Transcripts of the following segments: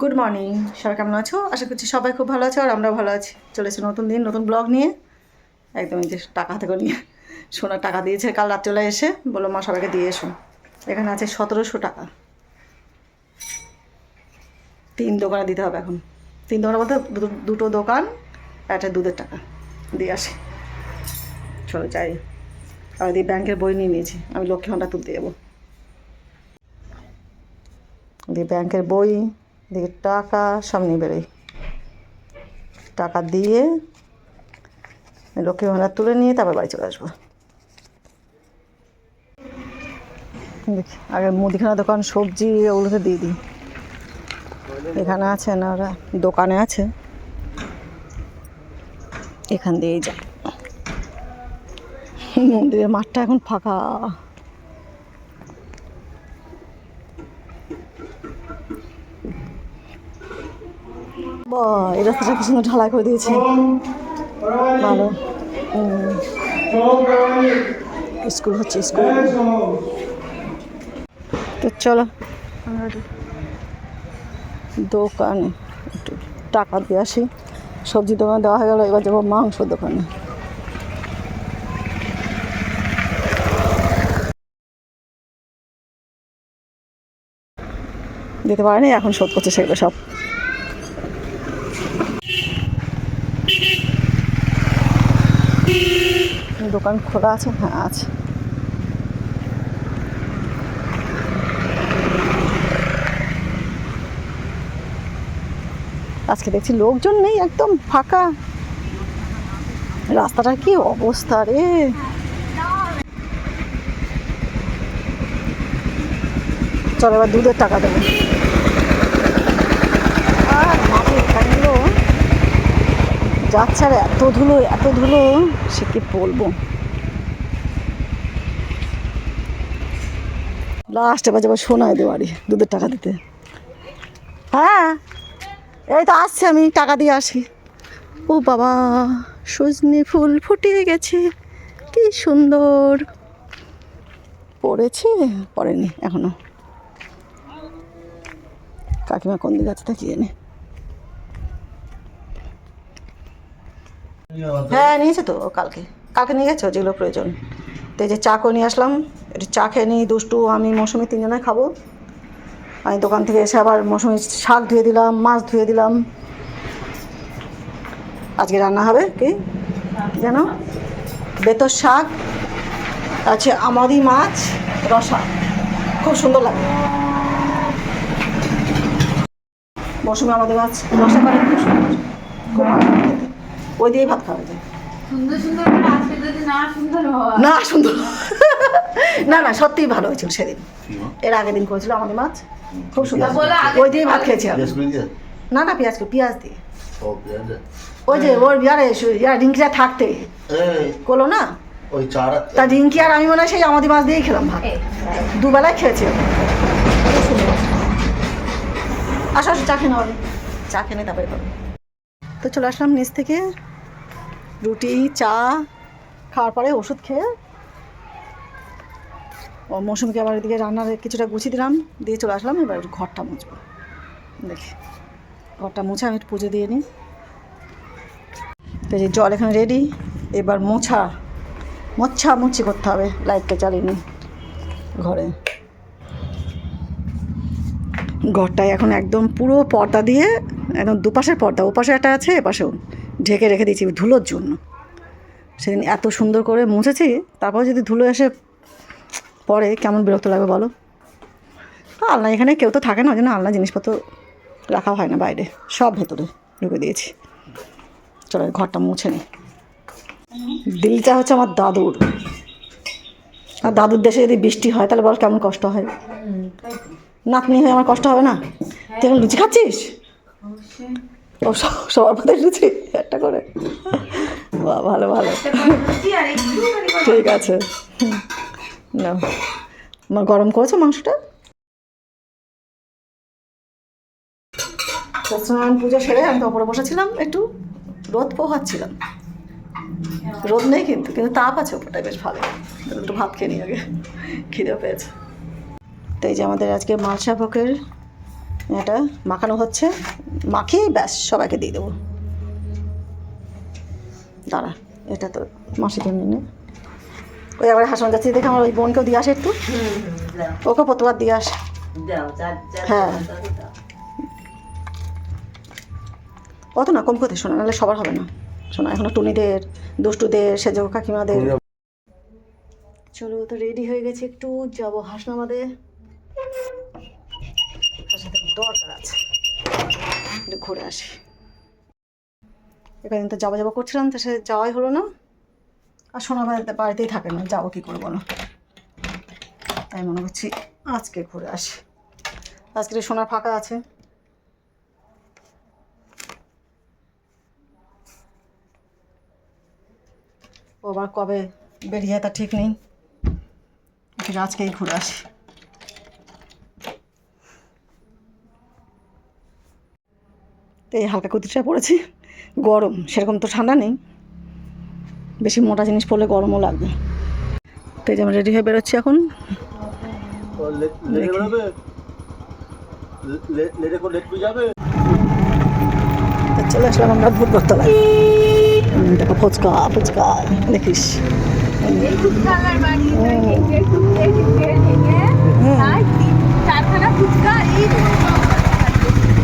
Good morning সবাই কেমন আছো? আশা করছি সবাই খুব ভালো আছো আর আমরা ভালো আছি। চলেছে নতুন দিন, নতুন ব্লগ নিয়ে। একদম যে টাকা হাতে করে নিয়ে সোনার টাকা দিয়েছে, কাল রাত্রিবেলা এসে বলল, মা, সবাইকে দিয়ে এসো। এখানে আছে সতেরোশো টাকা। তিন দোকানে দিতে হবে এখন। তিন মধ্যে দুটো- দুটো দোকান, একটা দুধের টাকা। দিয়ে আসি। চলো যাই। আর দিয়ে ব্যাংকের বই নিয়ে নিয়েছি। আমি লক্ষ্মী ভাণ্ডার তুলতে যাব। দিয়ে ব্যাংকের বই দিয়ে টাকা সামনে বেরোই টাকা দিয়ে লক্ষ্মী ভাণ্ডার তুলে নিয়ে তারপর বাড়ি চলে আসব। দেখি, আগে মুদিখানা দোকান, সবজি ওগুলোতে দিয়ে দিই। এখানে আছে না, ওরা দোকানে আছে। এখান দিয়েই যায় মন্দিরের মাঠটা এখন ফাঁকা। এই রাস্তাটা কি সুন্দর ঢালাই করে দিয়েছে। ভালো। স্কুল হচ্ছে স্কুল। তো চলো, দোকানে একটু টাকা দিয়ে আসি। সবজি দোকানে দেওয়া হয়ে গেলো, এবার যাব মাংস দোকানে। দিতে পারেনি, এখন শোধ করছে সেগুলো সব। দোকান খোলা আছে? হ্যাঁ আছে। আজকে দেখছি লোকজন নেই, একদম ফাঁকা। রাস্তাটার কি অবস্থা রে? চলো এবার দুধের টাকা দেবো। যাচ্ছে আর এত ধুলো এত ধুলো, সে কি বলব? লাস্ট এবার যাব সোনায় দেওয়ারি, দুধের টাকা দিতে। হ্যাঁ এই তো আসছি আমি, টাকা দিয়ে আসি। ও বাবা, সজনে ফুল ফুটে গেছে, কি সুন্দর। পড়েছে? পড়েনি, এখনও। কাকিমা কোন দিকে আছে তা কি জানে। হ্যাঁ নিয়েছে তো কালকে। কালকে নিয়ে গেছো, যেগুলো প্রয়োজন। তো যে চা করে নিয়ে আসলাম। একটু চা খেয়ে নিই দুষ্টু আমি মৌসুমি তিনজনে খাব। আমি দোকান থেকে এসে আবার মৌসুমি শাক ধুয়ে দিলাম মাছ ধুয়ে দিলাম। আজকে রান্না হবে কি? যেন? বেতর শাক আছে আমাদি মাছ রসা। খুব সুন্দর লাগে। মৌসুমি আমাদের মাছ রসা করে খুব সুন্দর। খুব ভালো খেতে। ওই দিয়েই ভাত খাওয়া যায়। সুন্দর সুন্দর না সুন্দর না সুন্দর না না সত্যিই ভালো হয়েছিল সেদিন। এর আগের দিন করেছিল আমাদের মাছ। খুব সুন্দর। ওই দিয়ে ভাত খেয়েছি না না পেঁয়াজ পেঁয়াজ দিয়ে। ওই যে ওর ইয়ারে রিঙ্কিরা থাকতে। এই। করল না? তা রিঙ্কি আর আমি মনে হয় সেই আমাদের মাছ দিয়েই খেলাম ভাত। দুবেলায় খেয়েছি। আসো আসো চা খেয়ে নাও আগে। চা খেয়ে তারপরে তো চলে আসলাম নিচ থেকে। রুটি চা খাওয়ার পরে ওষুধ খেয়ে মৌসুমকে আবার এদিকে রান্নার কিছুটা গুছিয়ে দিলাম, দিয়ে চলে আসলাম, এবার ঘরটা মুছবো। দেখি, ঘরটা মুছে আমি একটু পুজো দিয়ে নিই। তো যে জল এখানে রেডি এবার মোছা মোছা মুছি করতে হবে, লাইটটা চালিয়ে নিই ঘরে। ঘরটায় এখন একদম পুরো পর্দা দিয়ে, একদম দুপাশের পর্দা, ওপাশে একটা আছে, এপাশেও ঢেকে রেখে দিয়েছি ধুলোর জন্য। সেদিন এত সুন্দর করে মুছেছি, তারপর যদি ধুলো এসে পরে কেমন বিরক্ত লাগবে বলো? আলনা এখানে কেউ তো থাকে না, ওই জন্য আলনা জিনিসপত্র রাখা হয় না বাইরে। সব ভেতরে ঢুকে দিয়েছি। চলো ঘরটা মুছে নিই দিল্লিটা হচ্ছে আমার দাদুর। আর দাদুর দেশে যদি বৃষ্টি হয়, তাহলে বল কেমন কষ্ট হয়? নাতনি হয়ে আমার কষ্ট হবে না? তুই এখন লুচি খাচ্ছিস? ও সব- সবার পাতে লুচি? একটা করে। বা ভালো ভালো। ঠিক আছে। আমার গরম করেছ মাংসটা? সত্যনারায়ণ পুজো সেরে আমি তো বসেছিলাম, একটু রোদ পোহাচ্ছিলাম। রোদ নেই কিন্তু কিন্তু তাপ আছে ওপরটায়, বেশ ভালো। একটু ভাত খেয়ে নিই আগে, খিদে পেয়েছে। তো এই যে আমাদের আজকে মালসা ভোগের এটা মাখানো হচ্ছে। মাখিয়ে ব্যাস, সবাইকে দিয়ে দেবো। দাঁড়া, এটা তো মাসি জন্য নে ওই আবার হাসান যাচ্ছি, দেখে আমার ওই বোনকেও দিয়ে আসে একটু। ওকে প্রতিবার দিয়ে আসে। হ্যাঁ। অত না, কম করতে শোনা, নাহলে সবার হবে না। শোনা, এখনও টুনিদের, দুষ্টুদের, সেজো কাকিমাদের। চলো, তো রেডি হয়ে গেছে একটু, যাব তার সাথে দরকার আছে। ঘুরে আসি। এখানে তো যাব যাব করছিলাম, তো সে যাওয়াই হলো না। আর সোনা বাড়িতে বাড়িতেই থাকে না, যাব কী করে বলো তাই মনে করছি আজকে ঘুরে আসি। আজকে সোনা ফাঁকা আছে। ও আবার কবে বেরিয়ে তা ঠিক নেই। আজকেই ঘুরে আসি। তো এই হালকা কুর্তিটা পরেছি গরম, সেরকম তো ঠান্ডা নেই। বেশি মোটা জিনিস পরলে গরমও লাগবে তো এই যে আমি রেডি হয়ে বেরোচ্ছি এখন। চলে আসলাম আমরা ভূতবতলায় উম, দেখো ফুচকা ফুচকা দেখিস।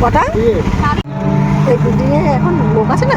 কটা? এই বিল্ডিংয়ে এখন লোক আছে না?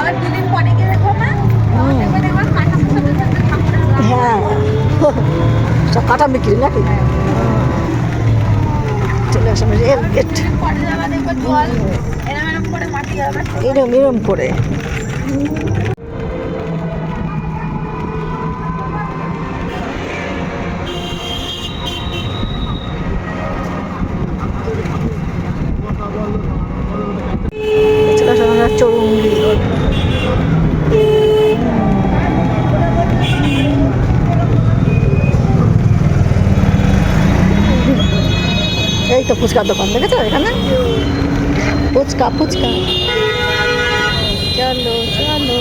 আবার দুদিন পরে গিয়ে দেখো না। হ্যাঁ সব কাটা বিক্রি নাকি? চলে গেট যাবা দেখবে জল। এরম এরম করে মাটি যাবে এরম এরম করে চলে আসলাম আমরা চৌরঙ্গি এই তো ফুচকার দোকান দেখেছ এখানে? ফুচকা ফুচকা। চলো চলো।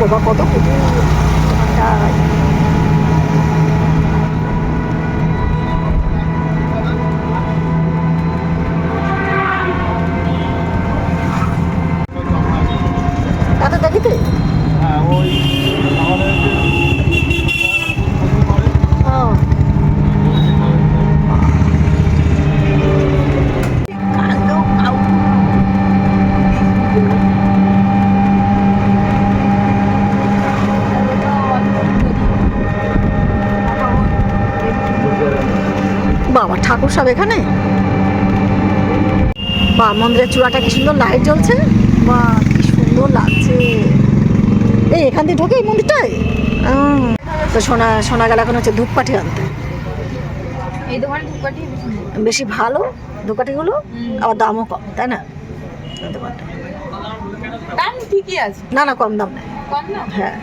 বাবা কত? সব এখানে? বা মন্দিরের চূড়াটা কি সুন্দর লাইট জ্বলছে? বা কি সুন্দর লাগছে। এই এখান দিয়ে ঢোকে এই মন্দিরটায়? তো শোনা শোনা গেল এখন হচ্ছে ধূপকাঠি আনতে। এই দোকানে ধূপকাঠি বেশি ভালো ধূপকাঠিগুলো আবার দামও কম তাই না? দোকানটা। দাম ঠিকই আছে। না না কম দাম নেই। কম না হ্যাঁ।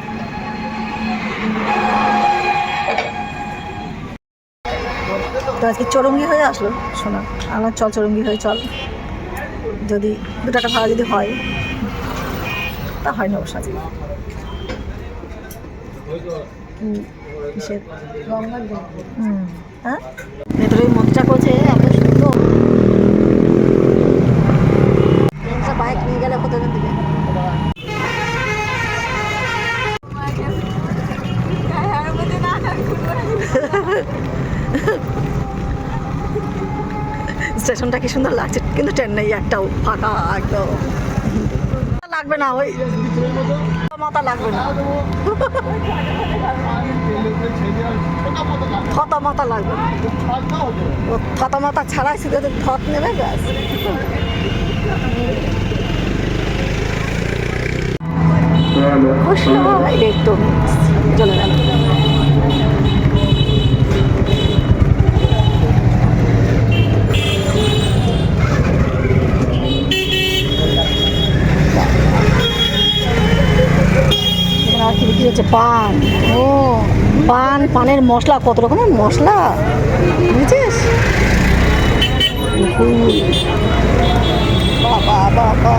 তো আজকে চরঙ্গি হয়ে আসলো, শোনা, আমার চল চরঙ্গি হয়ে চল। যদি দু টাকা ভাড়া যদি হয়, তা হয় না অবশ্য আজকে। হ্যাঁ? ভেতরে মন্দিরটা করছে, এত সুন্দর বাইক নিয়ে গেলে কোথাও দিকে আর মধ্যে না স্টেশনটা কি সুন্দর লাগছে? কিন্তু ট্রেন নেই একটাও ফাঁকা একদম। লাগবে না, ওই মাথা লাগবে না। থতা মাথা লাগবে। ও থতা মাথা ছাড়াই শুধু থত নেবে, ব্যাস। খুশি হয় একটু চলে গেল এখানে আর কি বিক্রি হচ্ছে পান। ও, পান, পানের মশলা, কত রকমের মশলা? বুঝেছিস? বাবা বাবা,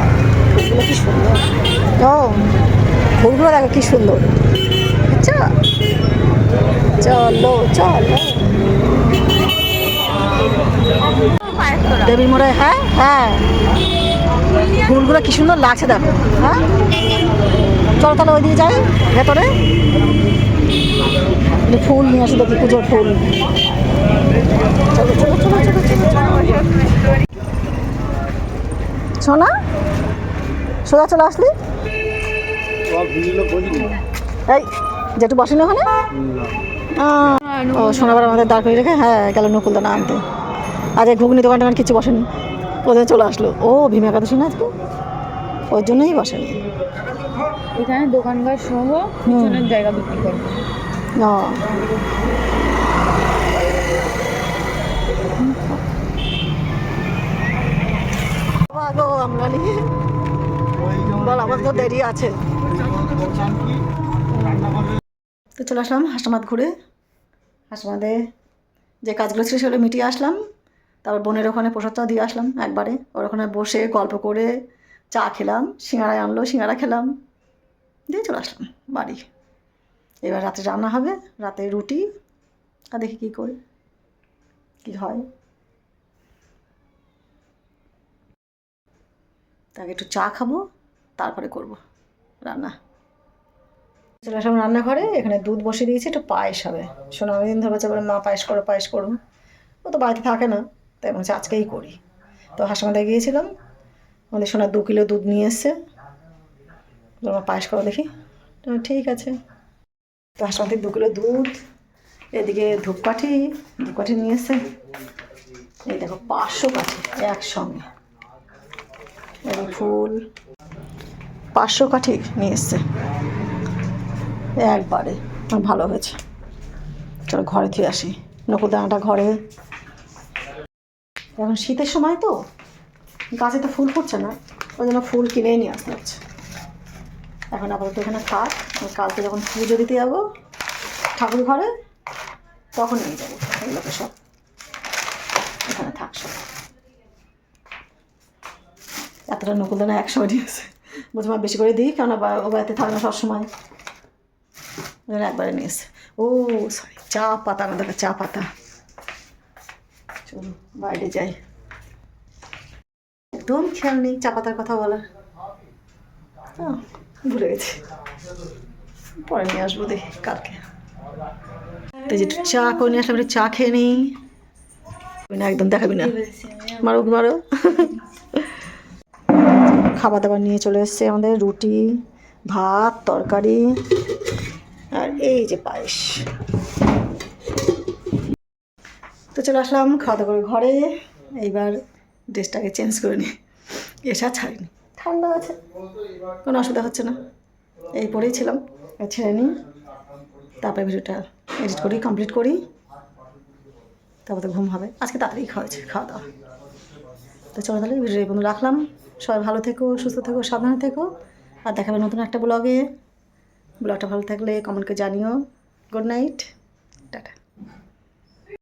ফুলগুলো কি সুন্দর। ও ফুলগুলো দেখো কি সুন্দর। আচ্ছা। চলো চলো। পায়েস তোরা দেবীর মোড়ে হ্যাঁ হ্যাঁ। ফুলগুলো কি সুন্দর লাগছে দেখো হ্যাঁ? চলো তাহলে ওই দিকে যাই ভেতরে। ফুল নিয়ে আসি দেখি পুজোর ফুল। চলো চলো চলো চলো চলো চলো। সোনা সোজা চলে আসলি? এই যেটু বসেনি ওখানে? ও সোনাবার আমাদের দাঁড় করে রেখে হ্যাঁ গেল নকুলদানা আনতে। আজ ঘুগনি দোকান টোকান কিছু বসেনি। ওদের চলে আসলো। ও ভীম একাদশী না আজকে? ওর জন্যই বসেনি। এখানে দোকানঘর সহ পিছনের জায়গা বিক্রি করবে ও। বাবা গো, আমরা নিয়ে বল আমার তো দেরি আছে। তো চলে আসলাম হাসনাবাদ ঘুরে। হাসমাদে যে কাজগুলো ছিল সেগুলো মিটিয়ে আসলাম। তারপর বোনের ওখানে প্রসাদটাও দিয়ে আসলাম একবারে। ওর ওখানে বসে গল্প করে চা খেলাম সিঙ্গাড়ায় আনলো সিঙ্গাড়া খেলাম। দিয়ে চলে আসলাম বাড়ি। এবার রাতে রান্না হবে, রাতে রুটি, আর দেখি কী করি, কী হয়। তাকে একটু চা খাব, তারপরে করব রান্না। চলে আসলাম রান্নাঘরে, এখানে দুধ বসিয়ে দিয়েছি, একটু পায়েস হবে। শোনো অনেকদিন ধরে বলছে, বলে, মা, পায়েস করো পায়েস করো। ও তো বাড়িতে থাকে না, তাই বলছে, আজকেই করি। তো হাসপাতালে গিয়েছিলাম। আমাদের সোনা, দু কিলো দুধ নিয়ে এসছে। তোমার পায়েস করো দেখি। ঠিক আছে। তো হাসপাতাল থেকে দু কিলো দুধ, এদিকে ধূপকাঠি ধূপকাঠি নিয়ে এসছে। এই দেখো, পাঁচশো কাঠি একসঙ্গে। এই ফুল, পাঁচশো কাঠি নিয়ে এসছে। একবারে ভালো হয়েছে। চলো ঘরে থেকে আসি। নকুদানাটা ঘরে। এখন শীতের সময় তো, গাছে তো ফুল ফুটছে না। ওই জন্য ফুল কিনেই নিয়ে আসতে হচ্ছে। এখন আপাতত এখানে থাক। কালকে যখন পুজো দিতে যাব ঠাকুর ঘরে তখন নিয়ে যাব এগুলোকে সব। এখানে থাক সব। এতটা নকুলদানা একসময় দিয়েছে বলছে মা বেশি করে দিই কেননা ও বাড়িতে থাকে না সবসময়। একবারে নিয়ে এসছে। ও সরি চা পাতা আমাদের কাছে চা পাতা। চলো বাইরে যাই। একদম খেয়াল নেই চা পাতার কথা বলার। আহ, ভুলে গেছি। পরে নিয়ে আসব দেখি কালকে। তো যে একটু চা করে নিয়ে আসলাম, একটু চা খেয়ে নিই। না, একদম দেখাবি না। মারো মারো। খাবার দাবার নিয়ে চলে এসছে আমাদের, রুটি, ভাত, তরকারি, আর এই যে পায়েস। তো চলে আসলাম খাওয়া দাওয়া করে ঘরে। এইবার ড্রেসটাকে চেঞ্জ করে নিই। এসে ছাড়িনি। ঠান্ডা আছে। কোনো অসুবিধা হচ্ছে না। এই পরেই ছিলাম। ছেড়ে নিই। তারপরে ভিডিওটা এডিট করি কমপ্লিট করি। তারপর তো ঘুম হবে। আজকে তাড়াতাড়ি খাওয়া খাওয়া দাওয়া। তো চলো তাহলে ভিডিও পর্যন্ত রাখলাম। সবাই ভালো থেকো, সুস্থ থেকো, সাবধানে থেকো। আর দেখাবে নতুন একটা ব্লগে ব্লগটা ভালো থাকলে কমেন্ট করে জানিও। Good night tata.